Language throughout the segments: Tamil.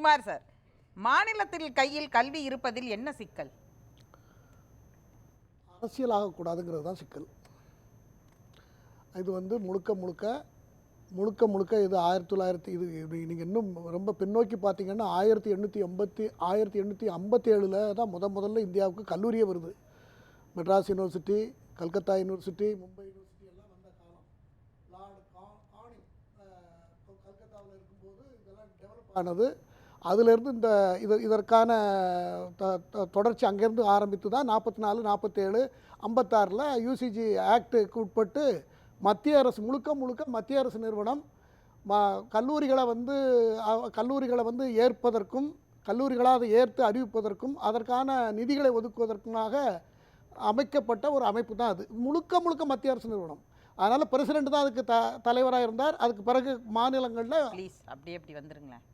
குமார் சார் மாநிலத்தில் கையில் கல்வி இருப்பதில் என்ன சிக்கல்? அரசியல் ஆகக்கூடாதுங்கிறது தான் சிக்கல். இது வந்து முழுக்க முழுக்க முழுக்க முழுக்க இது ஆயிரத்தி தொள்ளாயிரத்தி இது இது நீங்கள் இன்னும் ரொம்ப பின்னோக்கி பார்த்தீங்கன்னா ஆயிரத்தி எண்ணூற்றி எண்பத்தி ஆயிரத்தி எண்ணூற்றி ஐம்பத்தேழில் தான் முத முதல்ல இந்தியாவுக்கு கல்லூரியே வருது. Madras university Calcutta university Mumbai university எல்லாம் வந்த காலம். லார்டு கானிங் கல்கத்தாவில் இருக்கும்போது இதெல்லாம் டெவலப் ஆனது அதிலிருந்து இந்த இது இதற்கான த- தொடர்ச்சி அங்கேருந்து ஆரம்பித்து தான் நாற்பத்தி நாலு நாற்பத்தேழு ஐம்பத்தாறில் யூசிஜி ஆக்டுக்கு உட்பட்டு மத்திய அரசு முழுக்க முழுக்க மத்திய அரசு நிறுவனம் ம கல்லூரிகளை வந்து கல்லூரிகளை வந்து ஏற்பதற்கும் கல்லூரிகளாக அதை ஏற்று அறிவிப்பதற்கும் அதற்கான நிதிகளை ஒதுக்குவதற்குமாக அமைக்கப்பட்ட ஒரு அமைப்பு தான் அது. முழுக்க முழுக்க மத்திய அரசு நிறுவனம். அதனால் பிரசிடெண்ட் தான் அதுக்கு த தலைவராக இருந்தார் அதுக்கு பிறகு மாநிலங்களில் ப்ளீஸ் அப்படியே அப்படி வந்துருங்களேன்.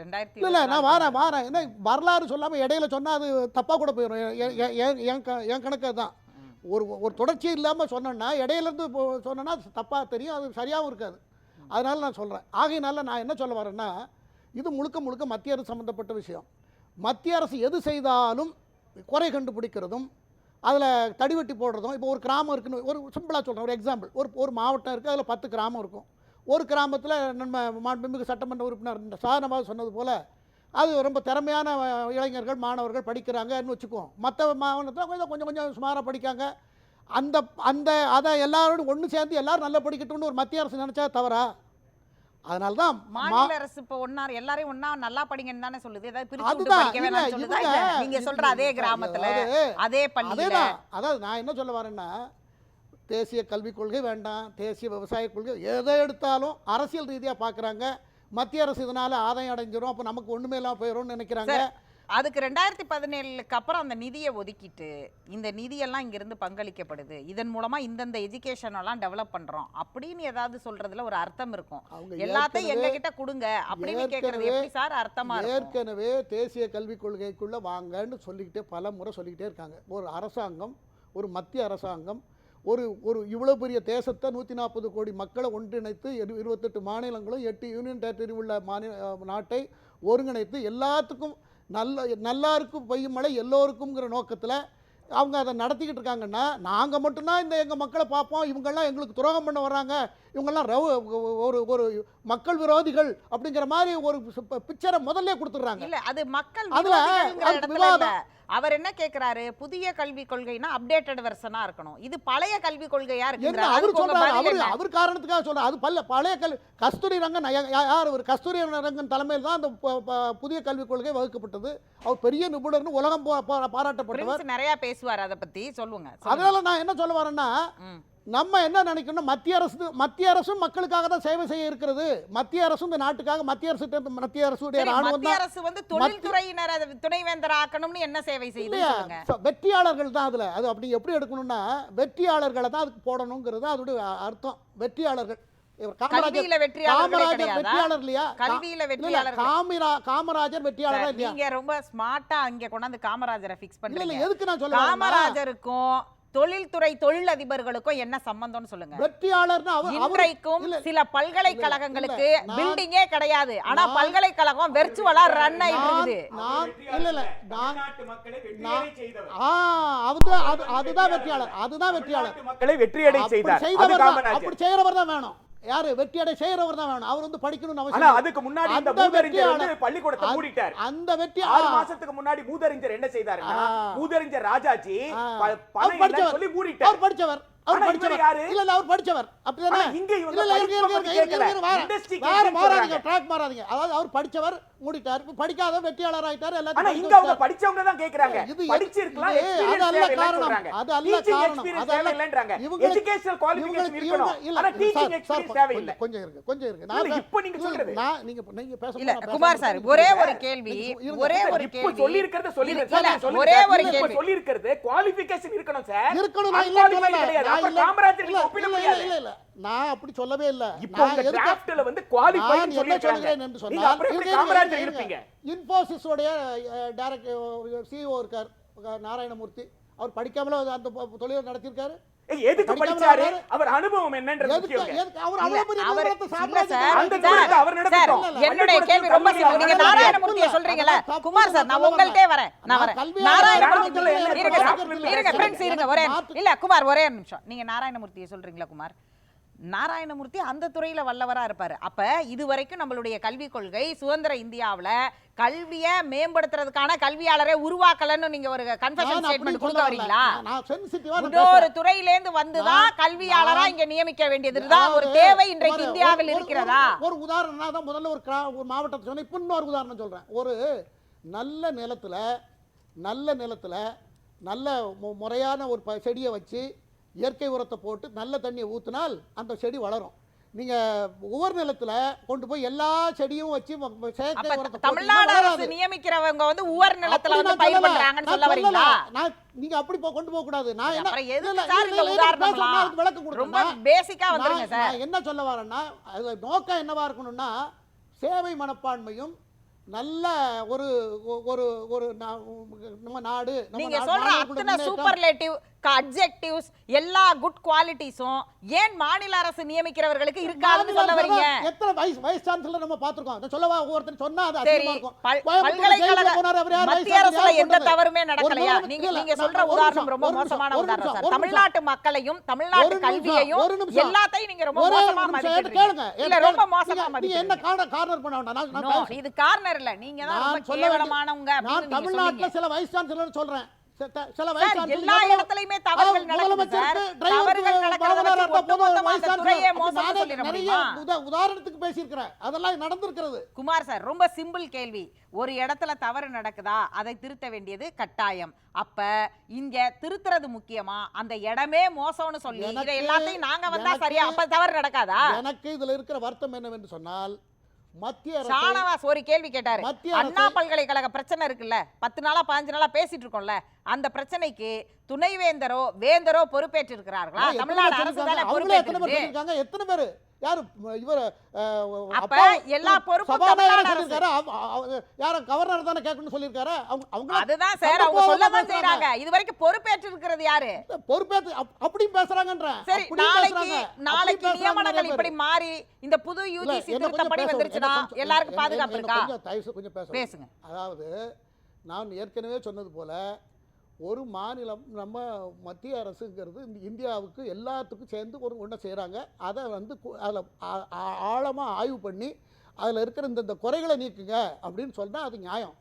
ரெண்டாயிரத்தி இல்லை இல்லை நான் வாரேன் வாரேன். என்ன வரலாறு சொல்லாமல் இடையில சொன்னால் அது தப்பாக கூட போயிடும் என் கணக்கு தான் ஒரு ஒரு தொடர்ச்சி இல்லாமல் சொன்னேன்னா இடையிலேருந்து சொன்னேன்னா தப்பாக தெரியும் அது சரியாகவும் இருக்காது. அதனால நான் சொல்கிறேன் ஆகையினால நான் என்ன சொல்ல வரேன்னா இது முழுக்க முழுக்க மத்திய அரசு சம்மந்தப்பட்ட விஷயம். மத்திய அரசு எது செய்தாலும் குறை கண்டுபிடிக்கிறதும் அதில் தடிவெட்டி போடுறதும் இப்போ ஒரு கிராமம் இருக்குன்னு ஒரு சிம்பிளாக சொல்கிறேன் ஒரு எக்ஸாம்பிள் ஒரு ஒரு மாவட்டம் இருக்குது அதில் பத்து கிராமம் இருக்கும். ஒரு கிராமத்தில் நம்ம மாண்புமிகு சட்டமன்ற உறுப்பினர் சாதனமாக சொன்னது போல் அது ரொம்ப திறமையான இளைஞர்கள் மாணவர்கள் படிக்கிறாங்கன்னு வச்சுக்குவோம். மற்ற மாவட்டத்தில் கொஞ்சம் கொஞ்சம் கொஞ்சம் சுமாராக படிக்காங்க. அந்த அந்த அதை எல்லாரோடும் ஒன்று சேர்ந்து எல்லாரும் நல்லா படிக்கட்டும்னு ஒரு மத்திய அரசு நினச்சா தவறா? அதனால தான் மாநில அரசு இப்ப ஒன்னா எல்லாரையும் ஒன்னா நல்லா படிங்கன்னு தானே சொல்லுது. ஏதாவது அதுதான்? நீங்க சொல்ற அதே கிராமத்துல அதே அதேதான். அதாவது நான் என்ன சொல்ல வரேன்னா தேசிய கல்விக் கொள்கை வேண்டாம் தேசிய விவசாய கொள்கை எதை எடுத்தாலும் அரசியல் ரீதியாக பார்க்குறாங்க மத்திய அரசு இதனால ஆதாயம் அடைஞ்சிரும். அப்போ நமக்கு ஒன்றுமே இல்லாமல் போயிடும்னு நினைக்கிறாங்க. அதுக்கு ரெண்டாயிரத்தி பதினேழுக்கு அப்புறம் அந்த நிதியை ஒதுக்கிட்டு இந்த நிதியெல்லாம் இங்கிருந்து பங்களிக்கப்படுது. இதன் மூலமா இந்தந்த எஜுகேஷன் எல்லாம் டெவலப் பண்றோம். அப்படின்னு ஏதாவது சொல்றதுல ஒரு அர்த்தம் இருக்கும். அவங்க எல்லாத்தையும் எங்க ஏற்கனவே கிட்ட கொடுங்க அப்படின்னு ஏற்கனவே- எப்படி சார் அர்த்தமா ஏற்கனவே தேசிய கல்விக் கொள்கைக்குள்ளே வாங்கன்னு சொல்லிக்கிட்டே பல முறை சொல்லிக்கிட்டே இருக்காங்க. ஒரு அரசாங்கம் ஒரு மத்திய அரசாங்கம் ஒரு ஒரு இவ்வளோ பெரிய தேசத்தை நூற்றி நாற்பது கோடி மக்களை ஒன்றிணைத்து இரு- இருபத்தெட்டு மாநிலங்களும் எட்டு யூனியன் டெரிட்டரி உள்ள மாநில நாட்டை ஒருங்கிணைத்து எல்லாத்துக்கும் நல்ல நல்லாருக்கும் பெய்யும் மழை எல்லோருக்கும்ங்கிற நோக்கத்தில் அவங்க அதை நடத்திக்கிட்டு இருக்காங்கன்னா நாங்கள் மட்டும்தான் இந்த எங்கள் மக்களை பார்ப்போம். இவங்கெல்லாம் எங்களுக்கு துரோகம் பண்ண வராங்க இவங்கெல்லாம் ரவு ஒரு ஒரு மக்கள் விரோதிகள் அப்படிங்கிற மாதிரி ஒரு பிக்சரை முதல்ல கொடுத்துட்றாங்க. இல்ல அது மக்கள் அதுல. அவர் என்ன கேக்குறாரு? புதிய கல்விக் கொள்கைனா அப்டேட்டட் வெர்ஷனா இருக்கணும். இது பழைய கல்விக் கொள்கையா இருக்குங்கிற அவர் சொல்றாரு? அவர்? அவர் காரணத்துக்காக சொல்றாரு. அது பல்ல பழைய கல்வி கஸ்தூரி ரங்கன் யார் ஒரு கஸ்தூரி ரங்கன் தலைமையில் தான் அந்த புதிய கல்விக் கொள்கை வகுக்கப்பட்டது. அவர் பெரிய நிபுணர்னு உலகம் பாராட்டப்பட்டவர். நிறைய பேசுவார் அத பத்தி. சொல்லுங்க. அதனால நான் என்ன சொல்ல வரேன்னா. நம்ம என்ன நினைக்கணும் மத்திய அரசு மத்திய அரசும் மக்களுக்காக தான் சேவை செய்ய இருக்கிறது. மத்திய அரசும் இந்த நாட்டுக்காக மத்திய அரசு மத்திய அரசுடைய ராணுவம் அரசு வந்து தொழில்துறையினர் துணைவேந்தர் ஆக்கணும்னு என்ன சேவை செய்யுது வெற்றியாளர்கள் தான் அதுல. அது அப்படி எப்படி எடுக்கணும்னா வெற்றியாளர்களை தான் அதுக்கு போடணுங்கிறது அதோட அர்த்தம். வெற்றியாளர்கள். காமராஜர் வெற்றியாளர் இல்லையா? கல்வியில வெற்றியாளர்கள். காமிரா காமராஜர் வெற்றியாளரா நீங்க ரொம்ப ஸ்மார்ட்டா அங்க கொண்டாந்து காமராஜரை ஃபிக்ஸ் பண்றீங்க. எதுக்கு நான் சொல்ல காமராஜருக்கும் தொழில்துறை தொழிலதிபர்களுக்கும் என்ன சம்பந்தம்னு சொல்லுங்க. வெற்றியாளர்னா அவர் இன்றைக்கும் சில பல்கலைக்கழகங்களுக்கு பில்டிங்கே கிடையாது. ஆனா பல்கலைக்கழகம் வெர்ச்சுவலா ரன் ஆயிட்டு நான் இருக்குது. நான் இல்ல இல்ல. அதுதான் அது அதுதான் வெற்றியாளர். அதுதான் வெற்றியாளர். மக்களை வெற்றியடை அப்படி செய்தார். அப்படி செய்யறவர் தான் வேணும். யாரு? வெற்றியடை செய்யறவர் தான் வேணும். அவர் வந்து படிக்கணும்னு அவசியம். அதுக்கு முன்னாடி இந்த அந்த மூதறிஞர் வந்து பள்ளிக்கூடத்தை மூடிட்டார். அந்த வெற்றி ஆறு மாசத்துக்கு முன்னாடி மூதறிஞர் என்ன செய்தாருன்னா ஆ. மூதறிஞர் ராஜாஜி பணம் சொல்லி அவர் மூடிட்டார். படிச்சவர் அவர் படிச்சவர் யாரு? இல்ல இல்ல அவர் படிச்சவர் அப்படிதானே இங்க இல்ல வேற மாறாதீங்க. ட்ராக் மாறாதீங்க அதாவது அவர் படிச்சவர் மூடிட்டார் இப்ப படிக்காத வெற்றியாளர் ஆயிட்டாரு எல்லாத்தையும் இங்க அவங்க. படிச்சவங்க தான் கேக்குறாங்க இது படிச்சிருக்கலாம் அது அல்ல எக்ஸ்பீரியன்ஸ் காரணம். சொல்றாங்க அது அல்ல டீச்சிங் காரணம். எக்ஸ்பீரியன்ஸ் அது அல்ல- தேவையில்லைன்றாங்க இவங்களுக்கு- எஜுகேஷனல் குவாலிஃபிகேஷன் இருக்கணும் ஆனா டீச்சிங் எக்ஸ்பீரியன்ஸ் தேவையில்லை கொஞ்சம் கொஞ்சம் இருங்க கொஞ்சம் இல்ல, நான் இப்போ நீங்க சொல்றது. நான் நீங்க நீங்க பேச இல்ல நான் குமார் சார். ஒரே. ஒரு கேள்வி. ஒரே ஒரு இப்போ கேள்வி சொல்லி இருக்கிறத சொல்லுங்க ஒரே. ஒரு இப்போ கேள்வி சொல்லி இருக்கிறது குவாலிஃபிகேஷன் இருக்கணும் சார் இருக்கணும் நான் நான் ஒப்பிட முடியாது. இல்ல, இல்ல. அப்படி சொல்லவே இல்ல. இப்போ டிராஃப்ட்ல வந்து என்று சொல்லி எப்படி இருங்க, இருங்க, காமராஜர் இருப்பீங்க? சிஇஓ இருக்கார் நாராயணமூர்த்தி. அவர் படிக்காமல அந்த தொழிலை நடத்தியிருக்காரு. ஏய், எதுக்கு படிச்சாரு? அவர் அனுபவம் என்னன்றது. என்னுடைய கேள்வி ரொம்ப நீங்க. நாராயணமூர்த்தியை சொல்றீங்கல்ல குமார் சார் நான் வரல. வரேன் நான் வரேன் நாராயணமூர்த்தி இருங்க இருங்க இல்லை. ஃப்ரெண்ட்ஸ் இருங்க ஒரே இல்ல குமார் ஒரே ஒரு நிமிஷம் நீங்க நாராயணமூர்த்தியை சொல்றீங்களா குமார் நாராயணமூர்த்தி அந்த துறையில வல்லவரா இருப்பாரு. அப்ப இது வரைக்கும் நம்மளுடைய கல்விக் கொள்கை சுதந்திர இந்தியாவுல கல்வியை மேம்படுத்துறதுக்கான கல்வியாளரை உருவாக்கலன்னு நீங்க ஒரு கன்ஃபெஷன் ஸ்டேட்மெண்ட் கொடுக்க. வரீங்களா? நான் நான் சென்சிட்டிவா நான் இன்னொரு பேசுறேன். துறையிலேந்து வந்துதான் நான்- கல்வியாளரா நான் இங்க நியமிக்க வேண்டியதுதான் ஒரு அதாவது தேவை இன்றைக்கு ஒரு- இந்தியாவில் ஒரு- இருக்கிறதா? ஒரு- ஒரு உதாரணம் தான் முதல்ல ஒரு ஒரு மாவட்டத்தை சொன்னேன். இப்போ இன்னொரு உதாரணம் சொல்றேன். ஒரு நல்ல நிலத்துல நல்ல நிலத்துல நல்ல முறையான ஒரு செடியை வச்சு இயற்கை உரத்தை போட்டு நல்ல தண்ணியை ஊற்றினால் அந்த செடி வளரும் நீங்க ஒவ்வொரு நிலத்துல கொண்டு போய் எல்லா செடியும் வச்சு செயற்கை உரத்தை தமிழ்நாடு அரசு. நியமிக்கிறவங்க வந்து உவர் நிலத்துல வந்து பயிர். பண்றாங்கன்னு சொல்ல வரீங்களா. நான் நீங்க அப்படி போ- கொண்டு போக கூடாது நான் என்ன எதுக்கு சார் இந்த ரொம்ப பேசிக்கா வந்துருங்க சார் நான் என்ன சொல்ல வரேன்னா அது நோக்கம் என்னவா இருக்கணும்னா சேவை மனப்பான்மையும் நல்ல ஒரு ஒரு ஒரு நம்ம நாடு நம்ம நீங்க சொல்ற அத்தனை. சூப்பர்லேட்டிவ் அட்ஜெக்டிவ்ஸ் எல்லா குட் குவாலிட்டிஸும் ஏன் மாநில அரசு நியமிக்கிறவர்களுக்கு இருக்காதுன்னு சொல்ல வரீங்க எத்தனை வைஸ் வைஸ் சான்சலர் நம்ம அதை சொல்லவா? ஒவ்வொருத்தர் சொன்னா அது அதிகமா இருக்கும். பல்கலைக்கழக? மத்திய அரசுல எந்த தவறுமே நடக்கலையா? நீங்க நீங்க சொல்ற உதாரணம் ரொம்ப மோசமான உதாரணம் சார். தமிழ்நாட்டு மக்களையும் தமிழ்நாட்டு கல்வியையும். எல்லாத்தையும் நீங்க ரொம்ப மோசமா கேளுங்க இல்ல ரொம்ப மோசமா நீங்க என்ன மதிப்பிடுறீங்க கார்னர் பண்ண வேண்டாம். நான். இது கார்னர் இல்ல. நீங்க தான் ரொம்ப கேவலமானவங்க நான் தமிழ்நாட்டுல சில வைஸ் சான்சலர் சொல்றேன். சில எல்லா இடத்துலயுமே தவறுகள் உதாரணத்துக்கு பேசியிருக்கிறேன். அதெல்லாம் நடந்திருக்கிறது. குமார் சார் ரொம்ப சிம்பிள் கேள்வி. ஒரு இடத்துல தவறு நடக்குதா? அதை திருத்த வேண்டியது கட்டாயம். அப்ப இங்க திருத்துறது முக்கியமா? அந்த இடமே மோசம்னு சொல்லி இதை எல்லாத்தையும் நாங்க வந்தா சரியா? அப்ப தவறு நடக்காதா? எனக்கு இதுல இருக்கிற வருத்தம் என்னவென்று சொன்னால் மத்திய ஷானவாஸ் ஒரு கேள்வி கேட்டாரு. மத்திய அண்ணா பல்கலைக்கழக பிரச்சனை இருக்குல்ல பத்து நாளா பதினஞ்சு நாளா பேசிட்டு இருக்கோம்ல அந்த பிரச்சனைக்கு துணைவேந்தரோ வேந்தரோ பொறுப்பேற்று இருக்கிறார்களா தமிழ்நாடு அரசு? தானே அவங்களே எத்தனை பேர்? பொறுப்பேற்று யாரு இவர் அப்ப எல்லா பொறுப்பும் தமிழ்நாடு அரசு. சொல்லிருக்காரு அவ- அவ- யார கவர்னர் தானே கேட்கணும்னு சொல்லிருக்காரு அவங்க அவங்க அதுதான் சார் அவங்க சொல்லதான். செய்றாங்க இது வரைக்கும் பொறுப்பேற்று இருக்கிறது யாரு பொறுப்பேத்து அப்- அப்படியும் பேசுறாங்கன்றேன் சரி நாளைக்கு. நாளைக்கு நியமனங்கள் இப்படி. மாறி இந்த புது யூஜிசி திருத்தப்படி. வந்துருச்சுன்னா எல்லாருக்கும் பாதுகாப்பு இருக்கா கொஞ்சம் தயவு கொஞ்சம் பேச பேசுங்க அதாவது நான் ஏற்கனவே சொன்னது போல ஒரு மாநிலம் நம்ம மத்திய அரசுங்கிறது இந்தியாவுக்கு எல்லாத்துக்கும் சேர்ந்து ஒரு ஒன்றை செய்கிறாங்க அதை வந்து அதில் ஆழமாக ஆய்வு பண்ணி அதில் இருக்கிற இந்த குறைகளை நீக்குங்க அப்படின்னு சொன்னால் அது நியாயம்.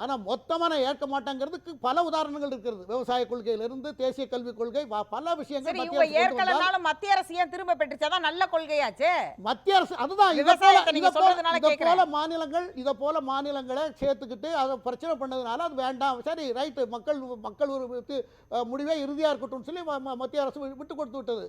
ஆனால் மொத்தமாக நான் ஏற்க மாட்டேங்கிறதுக்கு பல உதாரணங்கள் இருக்கிறது. விவசாய கொள்கையிலிருந்து தேசிய கல்விக் கொள்கை பல விஷயங்கள் சரி மத்திய அரசு ஏன் திரும்ப பெற்றுச்சாதான் நல்ல கொள்கையாச்சே. மத்திய அரசு அதுதான் இதை போல மாநிலங்கள் இதை போல மாநிலங்களை சேர்த்துக்கிட்டு அதை பிரச்சனை பண்ணதுனால அது வேண்டாம். சரி ரைட்டு மக்கள் மக்கள் ஒரு முடிவே இறுதியாக இருக்கட்டும்னு சொல்லி மத்திய அரசு விட்டு கொடுத்து விட்டது.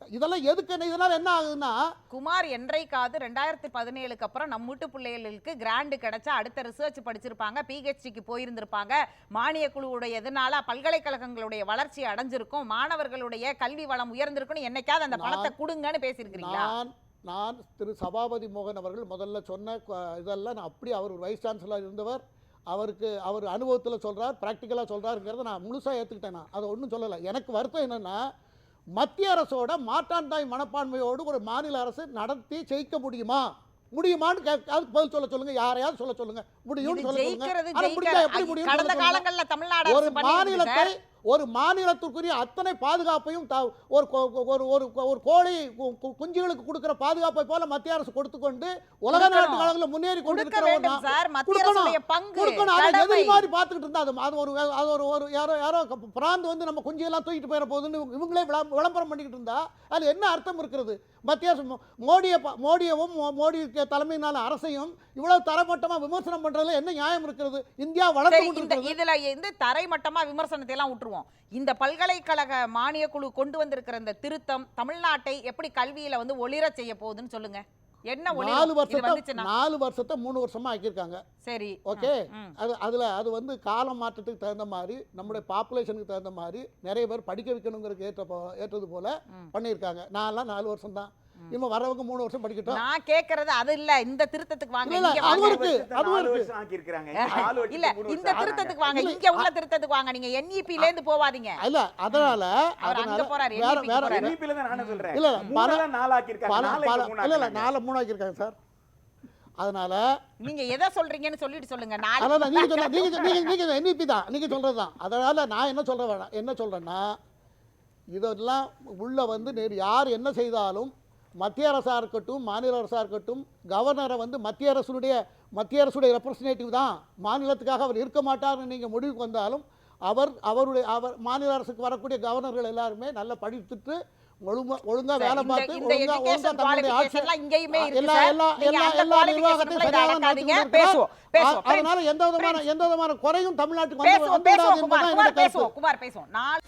இதெல்லாம் எதுக்கு? இதனால் என்ன ஆகுதுன்னா குமார் என்றைக்காவது ரெண்டாயிரத்தி பதினேழுக்கு அப்புறம் நம்ம வீட்டு பிள்ளைகளுக்கு கிராண்ட் கிடைச்சா அடுத்த ரிசர்ச் படிச்சிருப்பாங்க பிஹெச்டிக்கு போயிருந்திருப்பாங்க. மானிய குழுவுடைய இதனால பல்கலைக்கழகங்களுடைய வளர்ச்சி அடைஞ்சிருக்கும் மாணவர்களுடைய கல்வி வளம் உயர்ந்திருக்கும்னு என்னைக்காவது அந்த பணத்தை கொடுங்கன்னு பேசியிருக்கிறீங்களா? நான் திரு சபாபதி மோகன் அவர்கள் முதல்ல சொன்ன இதெல்லாம் நான் அப்படி அவர் ஒரு வைஸ் சான்சலர் இருந்தவர். அவருக்கு அவர் அனுபவத்தில் சொல்கிறார் ப்ராக்டிக்கலாக சொல்கிறாருங்கிறத நான் முழுசாக ஏற்றுக்கிட்டேன் நான். அதை ஒன்றும் சொல்லலை. எனக்கு வருத்தம் என்னென்னா மத்திய அரசோட மாற்றாந்தாய் மனப்பான்மையோடு ஒரு மாநில அரசு நடத்தி ஜெயிக்க முடியுமா? முடியுமான்னு அதுக்கு பதில் சொல்ல சொல்லுங்க. யாரையாவது சொல்ல சொல்லுங்க. முடியும்னு சொல்ல சொல்லுங்க. முடிஞ்சா எப்படி தமிழ்நாடு ஒரு மாநிலத்தை. ஒரு மாநிலத்துக்குரிய அத்தனை பாதுகாப்பையும் த- ஒரு ஒரு ஒரு ஒரு கோழி குஞ்சுகளுக்கு கொடுக்கிற பாதுகாப்பை போல மத்திய அரசு கொடுத்துக்கொண்டு உலக கொடுக்கணும். நாடுகளில் முன்னேறி கொண்டு கொடுக்கணும். அதை. எதிரி மாதிரி பார்த்துக்கிட்டு இருந்தா அது அது ஒரு அது ஒரு ஒரு யாரோ யாரோ பிராந்து வந்து நம்ம குஞ்சையெல்லாம் தூக்கிட்டு போயிட போகுதுன்னு இவங்க- இவங்களே விளம்- விளம்பரம் பண்ணிக்கிட்டு இருந்தா அது என்ன அர்த்தம் இருக்கிறது மத்திய அரசு மோடியை மோடியவும் மோடி தலைமையினால அரசையும் இவ்வளவு தரமட்டமா விமர்சனம் பண்றதுல என்ன நியாயம் இருக்கிறது இந்தியா வளர்ந்து இந்த இதுல வந்து தரைமட்டமா விமர்சனத்தை எல்லாம் விட்டுருவோம் இந்த பல்கலைக்கழக மானிய குழு கொண்டு வந்திருக்கிற இந்த திருத்தம் தமிழ்நாட்டை எப்படி கல்வியில வந்து ஒளிர செய்ய போகுதுன்னு சொல்லுங்க. என்ன நாலு வருஷத்தை நாலு வருஷத்தை மூணு வருஷமா ஆக்கியிருக்காங்க. சரி. ஓகே. அது அதில் அது வந்து கால மாற்றத்துக்கு தகுந்த மாதிரி நம்முடைய பாப்புலேஷனுக்கு தகுந்த மாதிரி நிறைய பேர் படிக்க வைக்கணுங்கிறதுக்கு ஏற்ற ஏற்றது போல. பண்ணியிருக்காங்க. நான்லாம் நாலு வருஷம் தான் இனிமே வரவங்க மூணு வருஷம் படிக்கட்டும் நான் கேக்குறது அது இல்ல இந்த திருத்தத்துக்கு வாங்க இங்க அதுவும் வாங்க இருக்கு. அதுவும் நாலு இருக்கு. வருஷம் ஆக்கியிருக்கிறாங்க. நாலு வருஷத்துக்கு இல்ல மூணு இந்த வருஷம் திருத்தத்துக்கு வாங்க இங்க உள்ள திருத்தத்துக்கு வாங்க நீங்க என்இபில இருந்து போவாதீங்க இல்ல அதனால அவர் அங்க அதனால போறாரு, வேற NEP க்கு வேற போறாரு. NEP ல தான் நானும் சொல்றேன். இல்ல, இல்ல, பல- நாலு ஆக்கியிருக்காங்க. பல இப்ப மூணு இல்ல இல்ல ஆக்குறாங்க. நாலு மூணு ஆக்கியிருக்காங்க சார் அதனால நீங்க எதை சொல்றீங்கன்னு சொல்லிட்டு சொல்லுங்க நாலு அதான் நீங்க சொன்ன நீங்க நீங்க நீங்க என்இபி தான் நீங்க சொல்றது தான் அதனால நான் என்ன சொல்றேன் வேணாம் என்ன சொல்றேன்னா இதெல்லாம் உள்ள வந்து நேர் யார் என்ன செய்தாலும் மத்திய அரசா இருக்கட்டும் மாநில அரசா இருக்கட்டும் கவர்னரை வந்து மத்திய அரசுடைய மத்திய அரசுடைய ரெப்ரசன்டேட்டிவ் தான் மாநிலத்துக்காக அவர் இருக்க மாட்டார்னு நீங்க முடிவுக்கு வந்தாலும் அவர் அவருடைய அவர் மாநில அரசுக்கு வரக்கூடிய கவர்னர்கள் எல்லாருமே நல்லா படித்துட்டு ஒழுங்கா ஒழுங்கா வேலை பார்த்து ஒழுங்கா ஒழுங்கா தன்னுடைய ஆட்சி எல்லா. எல்லா நீங்க எல்லா அந்த எல்லா qualification நிர்வாகத்தையும் குள்ள சரியாக அடக்காதீங்க. நடத்தி பேசுவோம், பேசுவோம். கொண்டிருக்கிறார். அதனால எந்த விதமான எந்த விதமான குறையும் தமிழ்நாட்டுக்கு வந்து பேசுவோம் குமார் நாலு